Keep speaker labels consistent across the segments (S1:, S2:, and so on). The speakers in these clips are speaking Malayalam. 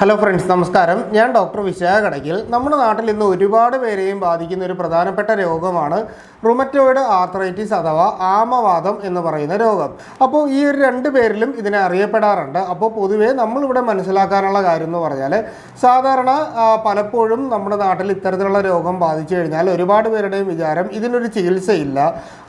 S1: ഹലോ ഫ്രണ്ട്സ് നമസ്കാരം. ഞാൻ ഡോക്ടർ വിശാഖ കടയ്ക്കൽ നമ്മുടെ നാട്ടിൽ ഇന്ന് ഒരുപാട് പേരെയും ബാധിക്കുന്ന ഒരു പ്രധാനപ്പെട്ട രോഗമാണ് റുമറ്റോയിഡ് ആർത്രൈറ്റിസ് അഥവാ ആമവാദം എന്ന് പറയുന്ന രോഗം. അപ്പോൾ ഈ ഒരു രണ്ട് പേരിലും ഇതിനെ അറിയപ്പെടാറുണ്ട്. അപ്പോൾ പൊതുവേ നമ്മളിവിടെ മനസ്സിലാക്കാനുള്ള കാര്യം എന്ന് പറഞ്ഞാൽ സാധാരണ പലപ്പോഴും നമ്മുടെ നാട്ടിൽ ഇത്തരത്തിലുള്ള രോഗം ബാധിച്ചു കഴിഞ്ഞാൽ ഒരുപാട് പേരുടെയും വിചാരം ഇതിനൊരു ചികിത്സയില്ല.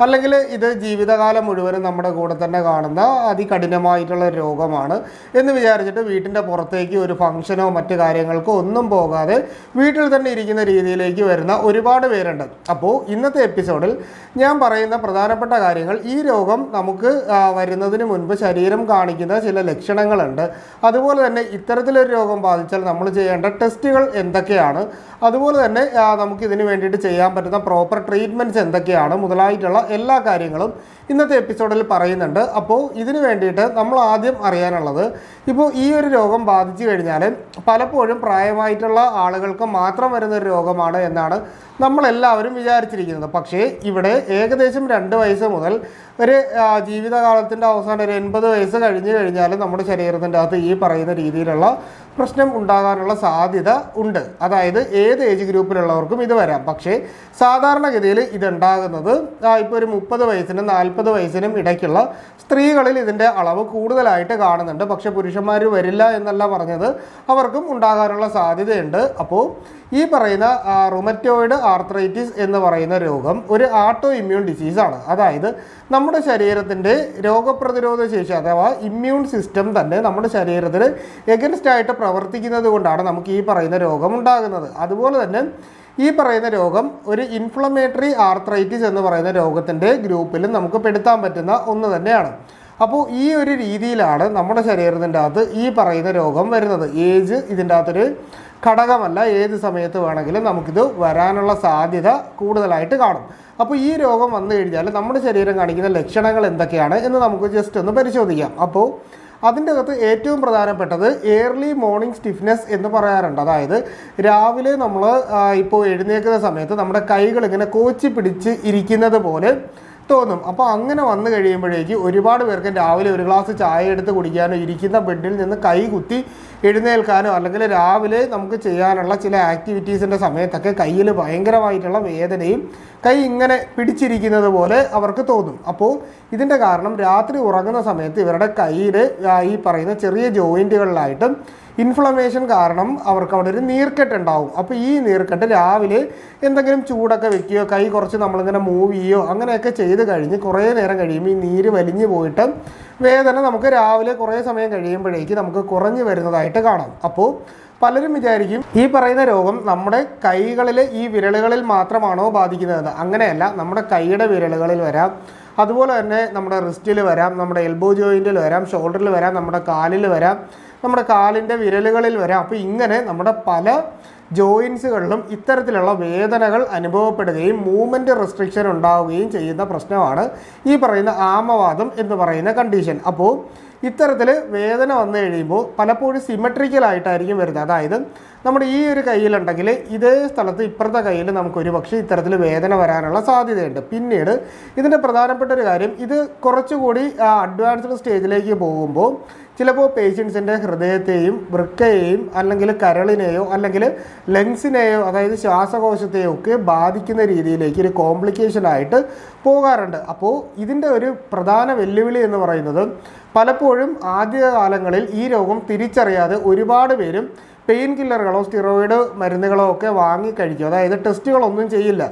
S1: അല്ലെങ്കിൽ ഇത് ജീവിതകാലം മുഴുവനും നമ്മുടെ കൂടെ തന്നെ കാണുന്ന അതികഠിനമായിട്ടുള്ള രോഗമാണ് എന്ന് വിചാരിച്ചിട്ട് വീട്ടിന്റെ പുറത്തേക്ക് ഒരു ഫംഗ്ഷനോ മറ്റ് കാര്യങ്ങൾക്കോ ഒന്നും പോകാതെ വീട്ടിൽ തന്നെ ഇരിക്കുന്ന രീതിയിലേക്ക് വരുന്ന ഒരുപാട് പേരുണ്ട്. അപ്പോൾ ഇന്നത്തെ എപ്പിസോഡിൽ ഞാൻ പറയുന്ന പ്രധാനപ്പെട്ട കാര്യങ്ങൾ ഈ രോഗം നമുക്ക് വരുന്നതിന് മുൻപ് ശരീരം കാണിക്കുന്ന ചില ലക്ഷണങ്ങളുണ്ട്. അതുപോലെ തന്നെ ഇത്തരത്തിലൊരു രോഗം ബാധിച്ചാൽ നമ്മൾ ചെയ്യേണ്ട ടെസ്റ്റുകൾ എന്തൊക്കെയാണ്? അതുപോലെ തന്നെ നമുക്ക് ഇതിന് വേണ്ടിയിട്ട് ചെയ്യാൻ പറ്റുന്ന പ്രോപ്പർ ട്രീറ്റ്മെന്റ്സ് എന്തൊക്കെയാണ്? മുതലായിട്ടുള്ള എല്ലാ കാര്യങ്ങളും ഇന്നത്തെ എപ്പിസോഡിൽ പറയുന്നുണ്ട്. അപ്പോൾ ഇതിന് വേണ്ടിയിട്ട് നമ്മൾ ആദ്യം അറിയാനുള്ളത് ഇപ്പോൾ ഈ ഒരു രോഗം ബാധിച്ചു കഴിഞ്ഞാൽ പലപ്പോഴും പ്രായമായിട്ടുള്ള ആളുകൾക്ക് മാത്രം വരുന്ന ഒരു രോഗമാണ് എന്നാണ് നമ്മളെല്ലാവരും വിചാരിച്ചിരിക്കുന്നത്. പക്ഷേ ഇവിടെ ഏകദേശം രണ്ട് വയസ്സ് മുതൽ ഒരു ജീവിതകാലത്തിന്റെ അവസാനം ഒരു എൺപത് വയസ്സ് കഴിഞ്ഞ് കഴിഞ്ഞാൽ നമ്മുടെ ശരീരത്തിന്റെ അകത്ത് ഈ പറയുന്ന രീതിയിലുള്ള പ്രശ്നം ഉണ്ടാകാനുള്ള സാധ്യത ഉണ്ട്. അതായത് ഏത് ഏജ് ഗ്രൂപ്പിലുള്ളവർക്കും ഇത് വരാം. പക്ഷേ സാധാരണഗതിയിൽ ഇതുണ്ടാകുന്നത് ഇപ്പോൾ ഒരു മുപ്പത് വയസ്സിനും നാൽപ്പത് വയസ്സിനും ഇടയ്ക്കുള്ള സ്ത്രീകളിൽ ഇതിന്റെ അളവ് കൂടുതലായിട്ട് കാണുന്നുണ്ട്. പക്ഷേ പുരുഷന്മാർ വരില്ല എന്നല്ല പറഞ്ഞത്. അവർക്കും ഉണ്ടാകാനുള്ള സാധ്യതയുണ്ട്. അപ്പോൾ ഈ പറയുന്ന റുമറ്റോയിഡ് ആർത്രൈറ്റിസ് എന്ന് പറയുന്ന രോഗം ഒരു ആട്ടോ ഇമ്മ്യൂൺ ഡിസീസാണ് അതായത് നമ്മുടെ ശരീരത്തിന്റെ രോഗപ്രതിരോധ ശേഷി അഥവാ ഇമ്മ്യൂൺ സിസ്റ്റം തന്നെ നമ്മുടെ ശരീരത്തിന് എഗൻസ്റ്റ് ആയിട്ട് പ്രവർത്തിക്കുന്നത് കൊണ്ടാണ് നമുക്ക് ഈ പറയുന്ന രോഗം ഉണ്ടാകുന്നത്. അതുപോലെ തന്നെ ഈ പറയുന്ന രോഗം ഒരു ഇൻഫ്ലമേറ്ററി ആർത്രൈറ്റിസ് എന്ന് പറയുന്ന രോഗത്തിന്റെ ഗ്രൂപ്പിലും നമുക്ക് പെടുത്താൻ പറ്റുന്ന ഒന്ന് തന്നെയാണ്. അപ്പോൾ ഈ ഒരു രീതിയിലാണ് നമ്മുടെ ശരീരത്തിന്റെ അകത്ത് ഈ പറയുന്ന രോഗം വരുന്നത്. ഏജ് ഇതിന്റെ അകത്തൊരു ഘടകമല്ല. ഏത് സമയത്ത് വേണമെങ്കിലും നമുക്കിത് വരാനുള്ള സാധ്യത കൂടുതലായിട്ട് കാണും. അപ്പോൾ ഈ രോഗം വന്നു കഴിഞ്ഞാൽ നമ്മുടെ ശരീരം കാണിക്കുന്ന ലക്ഷണങ്ങൾ എന്തൊക്കെയാണ് എന്ന് നമുക്ക് ജസ്റ്റ് ഒന്ന് പരിശോധിക്കാം. അപ്പോൾ അതിന്റെ അകത്ത് ഏറ്റവും പ്രധാനപ്പെട്ടത് ഏർലി മോർണിംഗ് സ്റ്റിഫ്നെസ് എന്ന് പറയാറുണ്ട്. അതായത് രാവിലെ നമ്മൾ ഇപ്പോൾ എഴുന്നേൽക്കുന്ന സമയത്ത് നമ്മുടെ കൈകൾ ഇങ്ങനെ കോച്ചി പിടിച്ച് ഇരിക്കുന്നത് പോലെ തോന്നും അപ്പോൾ അങ്ങനെ വന്നു കഴിയുമ്പോഴേക്ക് ഒരുപാട് പേർക്ക് രാവിലെ ഒരു ഗ്ലാസ് ചായ എടുത്ത് കുടിക്കാനോ ഇരിക്കുന്ന ബെഡിൽ നിന്ന് കൈ കുത്തി എഴുന്നേൽക്കാനോ അല്ലെങ്കിൽ രാവിലെ നമുക്ക് ചെയ്യാനുള്ള ചില ആക്ടിവിറ്റീസിന്റെ സമയത്തൊക്കെ കയ്യിൽ ഭയങ്കരമായിട്ടുള്ള വേദനയും കൈ ഇങ്ങനെ പിടിച്ചിരിക്കുന്നത് പോലെ അവർക്ക് തോന്നും. അപ്പോൾ ഇതിന്റെ കാരണം രാത്രി ഉറങ്ങുന്ന സമയത്ത് ഇവരുടെ കയ്യിൽ ഈ പറയുന്ന ചെറിയ ജോയിന്റുകളിലായിട്ടും ഇൻഫ്ലമേഷൻ കാരണം അവർക്ക് അവിടെ ഒരു നീർക്കെട്ട് ഉണ്ടാവും. അപ്പോൾ ഈ നീർക്കെട്ട് രാവിലെ എന്തെങ്കിലും ചൂടൊക്കെ വെക്കുകയോ കൈ കുറച്ച് നമ്മളിങ്ങനെ മൂവ് ചെയ്യുകയോ അങ്ങനെയൊക്കെ ചെയ്ത് കഴിഞ്ഞ് കുറേ നേരം കഴിയുമ്പോൾ ഈ നീര് വലിഞ്ഞു പോയിട്ട് വേദന നമുക്ക് രാവിലെ കുറേ സമയം കഴിയുമ്പോഴേക്ക് നമുക്ക് കുറഞ്ഞു വരുന്നതായിട്ട് കാണാം. അപ്പോൾ പലരും വിചാരിക്കും ഈ പറയുന്ന രോഗം നമ്മുടെ കൈകളിലെ ഈ വിരലുകളിൽ മാത്രമാണോ ബാധിക്കുന്നത്? അങ്ങനെയല്ല നമ്മുടെ കൈയുടെ വിരലുകളിൽ വരാം. അതുപോലെ തന്നെ നമ്മുടെ റിസ്റ്റിൽ വരാം നമ്മുടെ എൽബോ ജോയിന്റിൽ വരാം ഷോൾഡറിൽ വരാം നമ്മുടെ കാലിൽ വരാം. നമ്മുടെ കാലിന്റെ വിരലുകളിൽ വരെ. അപ്പോൾ ഇങ്ങനെ നമ്മുടെ പല ജോയിൻസുകളിലും ഇത്തരത്തിലുള്ള വേദനകൾ അനുഭവപ്പെടുകയും മൂവ്മെന്റ് റെസ്ട്രിക്ഷൻ ഉണ്ടാവുകയും ചെയ്യുന്ന പ്രശ്നമാണ് ഈ പറയുന്ന ആമവാദം എന്ന് പറയുന്ന കണ്ടീഷൻ അപ്പോൾ ഇത്തരത്തിൽ വേദന വന്നു കഴിയുമ്പോൾ പലപ്പോഴും സിമെട്രിക്കലായിട്ടായിരിക്കും വരുന്നത്. അതായത് നമ്മുടെ ഈ ഒരു കയ്യിലുണ്ടെങ്കിൽ ഇതേ സ്ഥലത്ത് ഇപ്പുറത്തെ കയ്യിൽ നമുക്കൊരു പക്ഷേ ഇത്തരത്തിൽ വേദന വരാനുള്ള സാധ്യതയുണ്ട്. പിന്നീട് ഇതിന്റെ പ്രധാനപ്പെട്ട ഒരു കാര്യം ഇത് കുറച്ചുകൂടി അഡ്വാൻസ്ഡ് സ്റ്റേജിലേക്ക് പോകുമ്പോൾ ചിലപ്പോൾ പേഷ്യൻസിന്റെ ഹൃദയത്തെയും വൃക്കയെയും അല്ലെങ്കിൽ കരളിനെയോ അല്ലെങ്കിൽ ലങ്സിനെയോ അതായത് ശ്വാസകോശത്തെയോ ഒക്കെ ബാധിക്കുന്ന രീതിയിലേക്ക് ഒരു കോംപ്ലിക്കേഷൻ ആയിട്ട് പോകാറുണ്ട്. അപ്പോൾ ഇതിന്റെ ഒരു പ്രധാന വെല്ലുവിളി എന്ന് പറയുന്നത് പലപ്പോഴും ആദ്യകാലങ്ങളിൽ ഈ രോഗം തിരിച്ചറിയാതെ ഒരുപാട് പേരും പെയിൻ കില്ലറുകളോ സ്റ്റിറോയിഡ് മരുന്നുകളോ ഒക്കെ വാങ്ങി കഴിക്കും. അതായത് ടെസ്റ്റുകളൊന്നും ചെയ്യില്ല.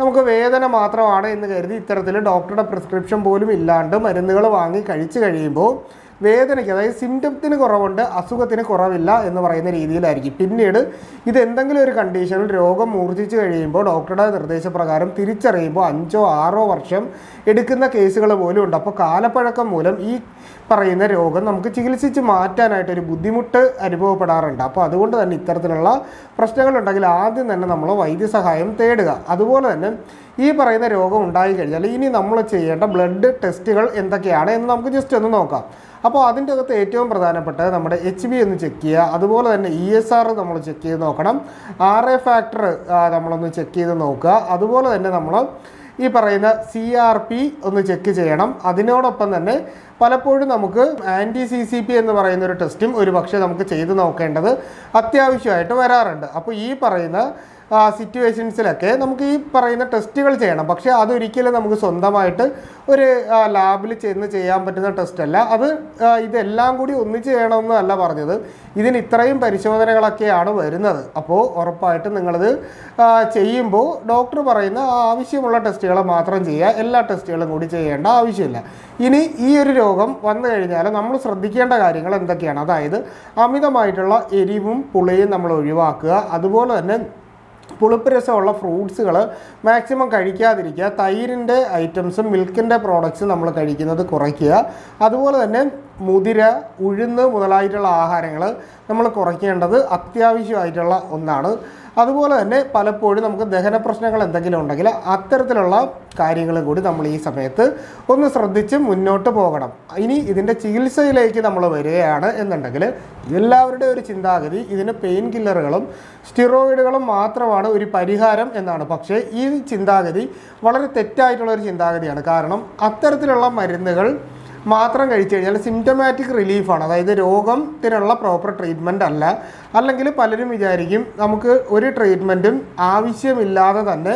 S1: നമുക്ക് വേദന മാത്രമാണ് എന്ന് കരുതി ഇത്തരത്തിൽ ഡോക്ടറുടെ പ്രിസ്ക്രിപ്ഷൻ പോലും ഇല്ലാണ്ട് മരുന്നുകൾ വാങ്ങി കഴിച്ചു കഴിയുമ്പോൾ വേദനയ്ക്ക് അതായത് സിംറ്റത്തിന് കുറവുണ്ട് അസുഖത്തിന് കുറവില്ല എന്ന് പറയുന്ന രീതിയിലായിരിക്കും. പിന്നീട് ഇത് എന്തെങ്കിലും ഒരു കണ്ടീഷനിൽ രോഗം മൂർജിച്ച് കഴിയുമ്പോൾ ഡോക്ടറുടെ നിർദ്ദേശപ്രകാരം തിരിച്ചറിയുമ്പോൾ അഞ്ചോ ആറോ വർഷം എടുക്കുന്ന കേസുകൾ പോലും ഉണ്ട്. അപ്പോൾ കാലപ്പഴക്കം മൂലം ഈ പറയുന്ന രോഗം നമുക്ക് ചികിത്സിച്ച് മാറ്റാനായിട്ടൊരു ബുദ്ധിമുട്ട് അനുഭവപ്പെടാറുണ്ട്. അപ്പോൾ അതുകൊണ്ട് തന്നെ ഇത്തരത്തിലുള്ള പ്രശ്നങ്ങളുണ്ടെങ്കിൽ ആദ്യം തന്നെ നമ്മൾ വൈദ്യസഹായം തേടുക. അതുപോലെ തന്നെ ഈ പറയുന്ന രോഗം ഉണ്ടായി കഴിഞ്ഞാൽ ഇനി നമ്മൾ ചെയ്യേണ്ട ബ്ലഡ് ടെസ്റ്റുകൾ എന്തൊക്കെയാണ് എന്ന് നമുക്ക് ജസ്റ്റ് ഒന്ന് നോക്കാം. അപ്പോൾ അതിന്റെ അകത്ത് ഏറ്റവും പ്രധാനപ്പെട്ട നമ്മുടെ എച്ച് ബി ഒന്ന് ചെക്ക് ചെയ്യുക. അതുപോലെ തന്നെ ഇ എസ് ആർ നമ്മൾ ചെക്ക് ചെയ്ത് നോക്കണം. ആർ എ ഫാക്ടർ നമ്മളൊന്ന് ചെക്ക് ചെയ്ത് നോക്കുക. അതുപോലെ തന്നെ നമ്മൾ ഈ പറയുന്ന സി ആർ പി ഒന്ന് ചെക്ക് ചെയ്യണം. അതിനോടൊപ്പം തന്നെ പലപ്പോഴും നമുക്ക് ആന്റി സി സി പി എന്ന് പറയുന്ന ഒരു ടെസ്റ്റും ഒരു പക്ഷേ നമുക്ക് ചെയ്ത് നോക്കേണ്ടത് അത്യാവശ്യമായിട്ട് വരാറുണ്ട്. അപ്പോൾ ഈ പറയുന്ന സിറ്റുവേഷൻസിലൊക്കെ നമുക്ക് ഈ പറയുന്ന ടെസ്റ്റുകൾ ചെയ്യണം. പക്ഷേ അതൊരിക്കലും നമുക്ക് സ്വന്തമായിട്ട് ഒരു ലാബിൽ ചെന്ന് ചെയ്യാൻ പറ്റുന്ന ടെസ്റ്റ് അല്ല അത് ഇതെല്ലാം കൂടി ഒന്നിച്ച് ചെയ്യണമെന്നല്ല പറഞ്ഞത്. ഇതിന് ഇത്രയും പരിശോധനകളൊക്കെയാണ് വരുന്നത്. അപ്പോൾ ഉറപ്പായിട്ടും നിങ്ങളത് ചെയ്യുമ്പോൾ ഡോക്ടർ പറയുന്ന ആവശ്യമുള്ള ടെസ്റ്റുകൾ മാത്രം ചെയ്യുക. എല്ലാ ടെസ്റ്റുകളും കൂടി ചെയ്യേണ്ട ആവശ്യമില്ല. ഇനി ഈ ഒരു രോഗം വന്നു കഴിഞ്ഞാൽ നമ്മൾ ശ്രദ്ധിക്കേണ്ട കാര്യങ്ങൾ എന്തൊക്കെയാണ്? അതായത് അമിതമായിട്ടുള്ള എരിവും പുളിയും നമ്മൾ ഒഴിവാക്കുക. അതുപോലെ തന്നെ പുളിപ്പ് രസമുള്ള ഫ്രൂട്ട്സുകൾ മാക്സിമം കഴിക്കാതിരിക്കുക. തൈരിന്റെ ഐറ്റംസും മിൽക്കിന്റെ പ്രോഡക്റ്റ്സും നമ്മൾ കഴിക്കുന്നത് കുറയ്ക്കുക. അതുപോലെ തന്നെ മുതിര ഉഴുന്ന് മുതലായിട്ടുള്ള ആഹാരങ്ങൾ നമ്മൾ കുറയ്ക്കേണ്ടത് അത്യാവശ്യമായിട്ടുള്ള ഒന്നാണ്. അതുപോലെ തന്നെ പലപ്പോഴും നമുക്ക് ദഹന പ്രശ്നങ്ങൾ എന്തെങ്കിലും ഉണ്ടെങ്കിൽ അത്തരത്തിലുള്ള കാര്യങ്ങളും കൂടി നമ്മൾ ഈ സമയത്ത് ഒന്ന് ശ്രദ്ധിച്ച് മുന്നോട്ട് പോകണം. ഇനി ഇതിന്റെ ചികിത്സയിലേക്ക് നമ്മൾ വരികയാണ് എന്നുണ്ടെങ്കിൽ എല്ലാവരുടെയും ഒരു ചിന്താഗതി ഇതിന് പെയിൻ കില്ലറുകളും സ്റ്റിറോയിഡുകളും മാത്രമാണ് ഒരു പരിഹാരം എന്നാണ്. പക്ഷേ ഈ ചിന്താഗതി വളരെ തെറ്റായിട്ടുള്ള ഒരു ചിന്താഗതിയാണ്. കാരണം അത്തരത്തിലുള്ള മരുന്നുകൾ മാത്രം കഴിച്ചു കഴിഞ്ഞാൽ സിംറ്റമാറ്റിക് റിലീഫാണ് അതായത് രോഗത്തിനുള്ള പ്രോപ്പർ ട്രീറ്റ്മെന്റ് അല്ല. അല്ലെങ്കിൽ പലരും വിചാരിക്കും നമുക്ക് ഒരു ട്രീറ്റ്മെന്റും ആവശ്യമില്ലാതെ തന്നെ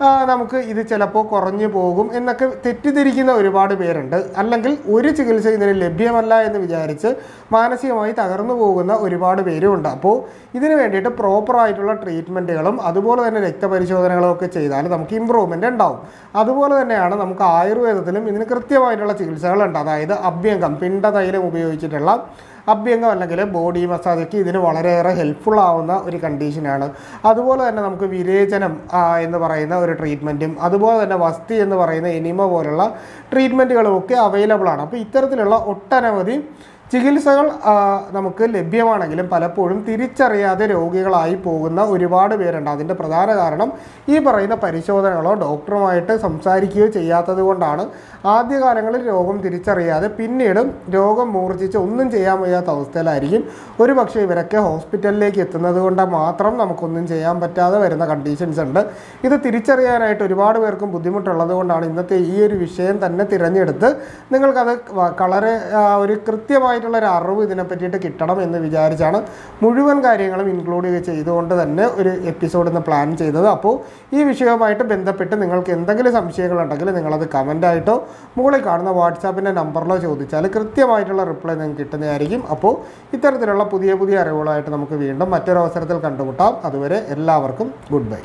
S1: നമുക്ക് ഇത് ചിലപ്പോൾ കുറഞ്ഞു പോകും എന്നൊക്കെ തെറ്റിദ്ധരിക്കുന്ന ഒരുപാട് പേരുണ്ട്. അല്ലെങ്കിൽ ഒരു ചികിത്സ ഇതിന് ലഭ്യമല്ല എന്ന് വിചാരിച്ച് മാനസികമായി തകർന്നു പോകുന്ന ഒരുപാട് പേരും ഉണ്ട് അപ്പോൾ ഇതിന് വേണ്ടിയിട്ട് പ്രോപ്പറായിട്ടുള്ള ട്രീറ്റ്മെന്റുകളും അതുപോലെ തന്നെ രക്തപരിശോധനകളും ഒക്കെ ചെയ്താൽ നമുക്ക് ഇമ്പ്രൂവ്മെന്റ് ഉണ്ടാവും. അതുപോലെ തന്നെയാണ് നമുക്ക് ആയുർവേദത്തിലും ഇതിന് കൃത്യമായിട്ടുള്ള ചികിത്സകളുണ്ട്. അതായത് അഭ്യംഗം പിണ്ടതൈലം ഉപയോഗിച്ചിട്ടുള്ള അഭ്യംഗം അല്ലെങ്കിൽ ബോഡി മസാജൊക്കെ ഇതിന് വളരെയേറെ ഹെൽപ്ഫുൾ ആവുന്ന ഒരു കണ്ടീഷനാണ് അതുപോലെ തന്നെ നമുക്ക് വിരേചനം എന്ന് പറയുന്ന ഒരു ട്രീറ്റ്മെന്റും അതുപോലെ തന്നെ വസ്തി എന്ന് പറയുന്ന എനിമ പോലുള്ള ട്രീറ്റ്മെന്റുകളും ഒക്കെ അവൈലബിൾ ആണ്. അപ്പോൾ ഇത്തരത്തിലുള്ള ഒട്ടനവധി ചികിത്സകൾ നമുക്ക് ലഭ്യമാണെങ്കിലും പലപ്പോഴും തിരിച്ചറിയാതെ രോഗികളായി പോകുന്ന ഒരുപാട് പേരുണ്ട്. അതിന്റെ പ്രധാന കാരണം ഈ പറയുന്ന പരിശോധനകളോ ഡോക്ടറുമായിട്ട് സംസാരിക്കുകയോ ചെയ്യാത്തത് കൊണ്ടാണ്. ആദ്യകാലങ്ങളിൽ രോഗം തിരിച്ചറിയാതെ പിന്നീടും രോഗം മൂർച്ഛിച്ച് ഒന്നും ചെയ്യാൻ വയ്യാത്ത അവസ്ഥയിലായിരിക്കും. ഒരു പക്ഷേ ഇവരൊക്കെ ഹോസ്പിറ്റലിലേക്ക് എത്തുന്നത് കൊണ്ട് മാത്രം നമുക്കൊന്നും ചെയ്യാൻ പറ്റാതെ വരുന്ന കണ്ടീഷൻസ് ഉണ്ട്. ഇത് തിരിച്ചറിയാനായിട്ട് ഒരുപാട് പേർക്കും ബുദ്ധിമുട്ടുള്ളത് കൊണ്ടാണ് ഇന്നത്തെ ഈ ഒരു വിഷയം തന്നെ തിരഞ്ഞെടുത്ത്. നിങ്ങൾക്കത് വളരെ ഒരു ഒരു കൃത്യമായിട്ടുള്ള ഒരു അറിവ് ഇതിനെ പറ്റിയിട്ട് കിട്ടണം എന്ന് വിചാരിച്ചാണ് മുഴുവൻ കാര്യങ്ങളും ഇൻക്ലൂഡ് ചെയ്തുകൊണ്ട് തന്നെ ഒരു എപ്പിസോഡ് ഇന്ന് പ്ലാൻ ചെയ്തത്. അപ്പോൾ ഈ വിഷയവുമായിട്ട് ബന്ധപ്പെട്ട് നിങ്ങൾക്ക് എന്തെങ്കിലും സംശയങ്ങളുണ്ടെങ്കിൽ നിങ്ങളത് കമന്റായിട്ടോ മുകളിൽ കാണുന്ന വാട്സാപ്പിന്റെ നമ്പറിലോ ചോദിച്ചാൽ കൃത്യമായിട്ടുള്ള റിപ്ലൈ നിങ്ങൾക്ക് കിട്ടുന്നതായിരിക്കും. അപ്പോൾ ഇത്തരത്തിലുള്ള പുതിയ പുതിയ അറിവുകളായിട്ട് നമുക്ക് വീണ്ടും മറ്റൊരവസരത്തിൽ കണ്ടുമുട്ടാം. അതുവരെ എല്ലാവർക്കും ഗുഡ് ബൈ